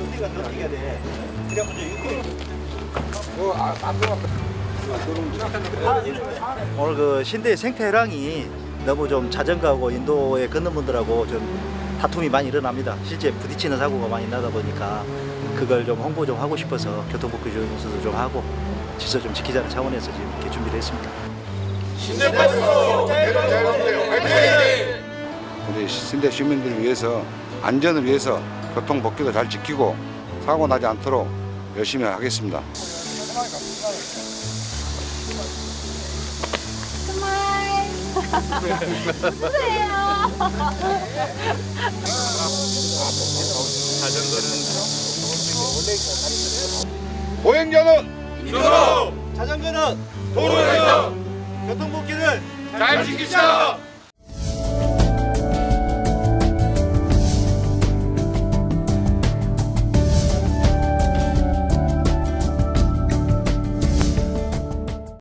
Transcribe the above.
우리가 넘겨야 돼. 그래 먼저 육개월. 어안 좋아. 오늘 그 신대 생태랑이 너무 좀 자전거하고 인도에 걷는 분들하고 좀 다툼이 많이 일어납니다. 실제 부딪히는 사고가 많이 나다 보니까 그걸 좀 홍보 좀 하고 싶어서 교통법규 준수도 좀 하고 질서 좀 지키자는 차원에서 지금 이렇게 준비를 했습니다. 신대 네, 네, 네. 시민들을 위해서 안전을 위해서 교통 법규도 잘 지키고 사고 나지 않도록 열심히 하겠습니다. 보행자는 자전거는 도로에서 교통법규를 잘 지킵시다.